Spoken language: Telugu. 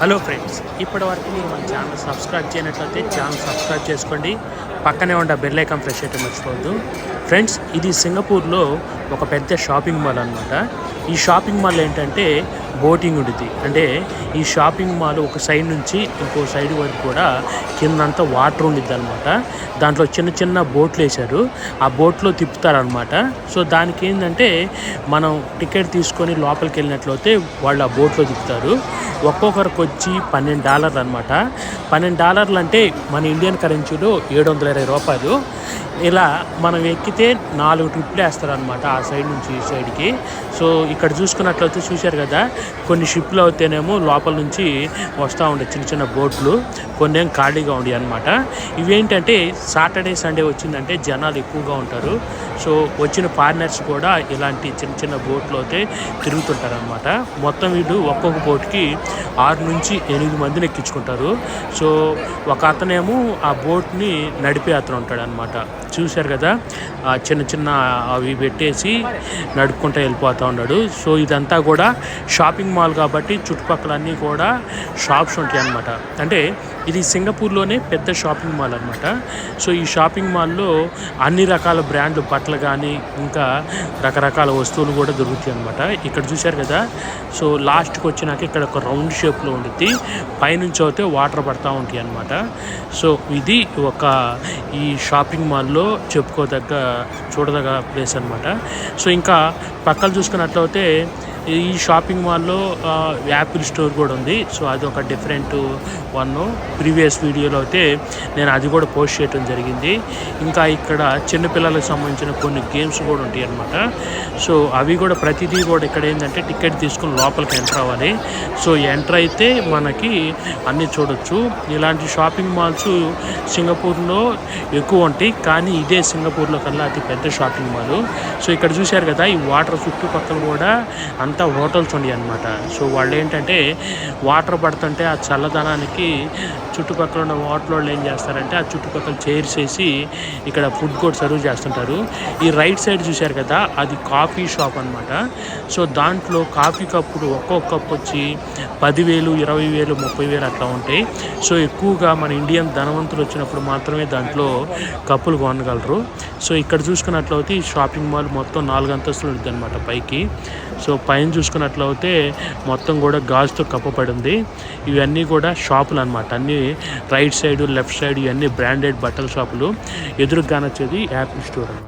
హలో ఫ్రెండ్స్ ఇప్పటి వరకు మీరు మన ఛానల్ సబ్స్క్రైబ్ చేయనట్లయితే ఛానల్ సబ్స్క్రైబ్ చేసుకోండి. పక్కనే ఉన్న బెల్ ఐకాన్ ప్రెస్ చేయటం మర్చిపోవద్దు. ఫ్రెండ్స్ ఇది సింగపూర్లో ఒక పెద్ద షాపింగ్ మాల్ అనమాట ఈ షాపింగ్ మాల్ ఏంటంటే బోటింగ్ ఉంటుంది అంటే ఈ షాపింగ్ మాల్ ఒక సైడ్ నుంచి ఇంకో సైడ్ వరకు కూడా కిందంతా వాటర్ ఉండిద్ది అనమాట దాంట్లో చిన్న చిన్న బోట్లు వేశారు. ఆ బోట్లో తిప్పుతారనమాట సో దానికి ఏంటంటే మనం టికెట్ తీసుకొని లోపలికి వెళ్ళినట్లయితే వాళ్ళు ఆ బోట్లో తిప్పుతారు. ఒక్కొక్కరికి వచ్చి పన్నెండు డాలర్లు అనమాట పన్నెండు డాలర్లు అంటే మన ఇండియన్ కరెన్సీలో ఏడు వందల ఇరవై రూపాయలు. ఇలా మనం ఎక్కితే నాలుగు ట్రిప్లు వేస్తారనమాట ఆ సైడ్ నుంచి ఈ సైడ్కి. సో ఇక్కడ చూసుకున్నట్లయితే చూశారు కదా కొన్ని షిప్లు అయితేనేమో లోపల నుంచి వస్తూ ఉండే చిన్న చిన్న బోట్లు కొన్ని ఏం ఖాళీగా ఉండేవి అనమాట ఇవేంటంటే సాటర్డే సండే వచ్చిందంటే జనాలు ఎక్కువగా ఉంటారు. సో వచ్చిన ఫారినర్స్ కూడా ఇలాంటి చిన్న చిన్న బోట్లు అయితే తిరుగుతుంటారు అనమాట మొత్తం వీళ్ళు ఒక్కొక్క బోట్కి ఆరు నుంచి ఎనిమిది మందిని ఎక్కించుకుంటారు. సో ఒక అతనేమో ఆ బోట్ని నడిపే అతను ఉంటాడు అనమాట చూశారు కదా? ఆ చిన్న చిన్న అవి పెట్టేసి నడుపుకుంటూ వెళ్ళిపోతూ ఉన్నాడు. సో ఇదంతా కూడా షాపింగ్ మాల్ కాబట్టి చుట్టుపక్కల అన్నీ కూడా షాప్స్ ఉంటాయి అన్నమాట అంటే ఇది సింగపూర్లోనే పెద్ద షాపింగ్ మాల్ అనమాట సో ఈ షాపింగ్ మాల్లో అన్ని రకాల బ్రాండ్లు బట్టలు కానీ ఇంకా రకరకాల వస్తువులు కూడా దొరుకుతాయి అనమాట ఇక్కడ చూశారు కదా? సో లాస్ట్కి వచ్చినాక ఇక్కడ ఒక రౌండ్ షేప్లో ఉండిద్ది. పైనుంచి అయితే వాటర్ పడతా ఉంటాయి అనమాట సో ఇది ఒక ఈ షాపింగ్ మాల్లో చెప్పుకోదగ్గ చూడదగ్గ ప్లేస్ అనమాట సో ఇంకా పక్కన చూసుకున్నట్లయితే ఈ షాపింగ్ మాల్లో యాపిల్ స్టోర్ కూడా ఉంది. సో అది ఒక డిఫరెంట్ వన్ ప్రీవియస్ వీడియోలో అయితే నేను అది కూడా పోస్ట్ చేయడం జరిగింది. ఇంకా ఇక్కడ చిన్నపిల్లలకు సంబంధించిన కొన్ని గేమ్స్ కూడా ఉంటాయి అన్నమాట. సో అవి కూడా ప్రతిదీ కూడా ఇక్కడ ఏంటంటే టికెట్ తీసుకుని లోపలికి ఎంటర్ అవ్వాలి. సో ఎంటర్ అయితే మనకి అన్నీ చూడొచ్చు. ఇలాంటి షాపింగ్ మాల్స్ సింగపూర్లో ఎక్కువ ఉంటాయి. కానీ ఇదే సింగపూర్లో కల్లా అతి పెద్ద షాపింగ్ మాల్. సో ఇక్కడ చూశారు కదా ఈ వాటర్ చుట్టుపక్కల కూడా అంత హోటల్స్ ఉన్నాయి అనమాట సో వాళ్ళు ఏంటంటే వాటర్ పడుతుంటే ఆ చల్లదనానికి చుట్టుపక్కల ఉన్న వాటర్ వాళ్ళు ఏం చేస్తారంటే ఆ చుట్టుపక్కల చైర్స్ వేసి ఇక్కడ ఫుడ్ కోర్ట్ సర్వ్ చేస్తుంటారు. ఈ రైట్ సైడ్ చూశారు కదా అది కాఫీ షాప్ అనమాట సో దాంట్లో కాఫీ కప్పుడు ఒక్కొక్క కప్పు వచ్చి పదివేలు ఇరవై వేలు ముప్పై వేలు అట్లా ఉంటాయి. సో ఎక్కువగా మన ఇండియన్ ధనవంతులు వచ్చినప్పుడు మాత్రమే దాంట్లో కప్పులు కొనగలరు. సో ఇక్కడ చూసుకున్నట్లయితే ఈ షాపింగ్ మాల్ మొత్తం నాలుగు అంతస్తులు ఉంటుంది అనమాట పైకి. సో పైన చూసుకున్నట్లయితే మొత్తం కూడా గాజుతో కప్పబడి ఉంది. ఇవన్నీ కూడా షాపులు అనమాట అన్నీ రైట్ సైడ్ లెఫ్ట్ సైడ్ ఇవన్నీ బ్రాండెడ్ బట్టల షాపులు. ఎదురుగానొచ్చేది యాపిల్ స్టోర్ అనమాట